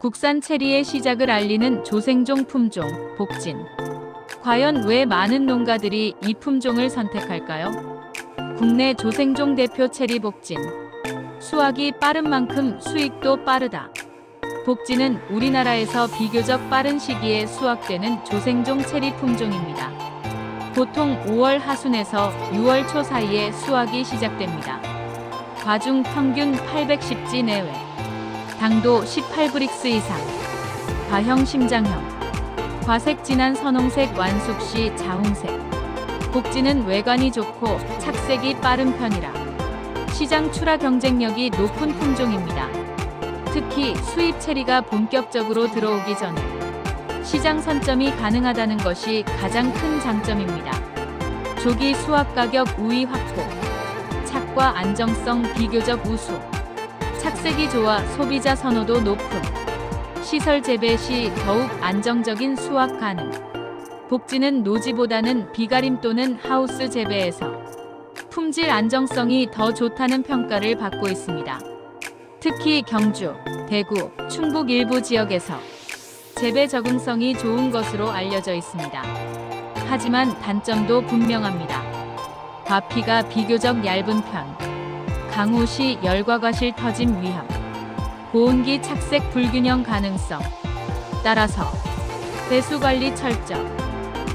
국산 체리의 시작을 알리는 조생종 품종 복진. 과연 왜 많은 농가들이 이 품종을 선택할까요? 국내 조생종 대표 체리 복진. 수확이 빠른 만큼 수익도 빠르다. 복진은 우리나라에서 비교적 빠른 시기에 수확되는 조생종 체리 품종입니다. 보통 5월 하순에서 6월 초 사이에 수확이 시작됩니다. 과중 평균 810지 내외. 당도 18브릭스 이상. 과형 심장형. 과색 진한 선홍색 완숙 시 자홍색. 복지는 외관이 좋고 착색이 빠른 편이라 시장 출하 경쟁력이 높은 품종입니다. 특히 수입 체리가 본격적으로 들어오기 전에 시장 선점이 가능하다는 것이 가장 큰 장점입니다. 조기 수확 가격 우위 확보, 착과 안정성 비교적 우수, 착색이 좋아 소비자 선호도 높음, 시설 재배 시 더욱 안정적인 수확 가능. 복지는 노지보다는 비가림 또는 하우스 재배에서 품질 안정성이 더 좋다는 평가를 받고 있습니다. 특히 경주, 대구, 충북 일부 지역에서 재배 적응성이 좋은 것으로 알려져 있습니다. 하지만 단점도 분명합니다. 과피가 비교적 얇은 편, 강우 시 열과 과실 터짐 위험, 고온기 착색 불균형 가능성, 따라서 배수 관리 철저,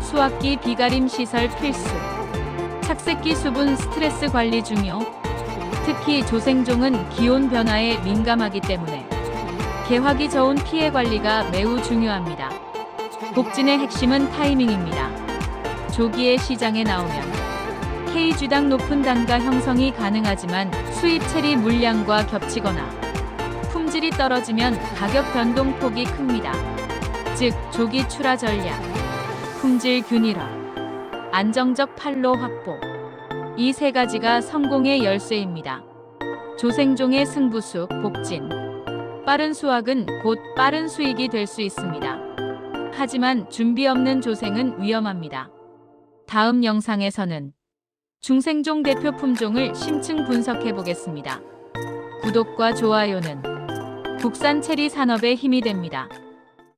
수확기 비가림 시설 필수, 착색기 수분 스트레스 관리 중요, 특히 조생종은 기온 변화에 민감하기 때문에 개화기 저온 피해 관리가 매우 중요합니다. 복진의 핵심은 타이밍입니다. 조기에 시장에 나오면 K주당 높은 단가 형성이 가능하지만 수입 체리 물량과 겹치거나 품질이 떨어지면 가격 변동 폭이 큽니다. 즉, 조기 출하 전략, 품질 균일화, 안정적 판로 확보. 이 세 가지가 성공의 열쇠입니다. 조생종의 승부수, 복진. 빠른 수확은 곧 빠른 수익이 될 수 있습니다. 하지만 준비 없는 조생은 위험합니다. 다음 영상에서는 중생종 대표 품종을 심층 분석해 보겠습니다. 구독과 좋아요는 국산 체리 산업의 힘이 됩니다.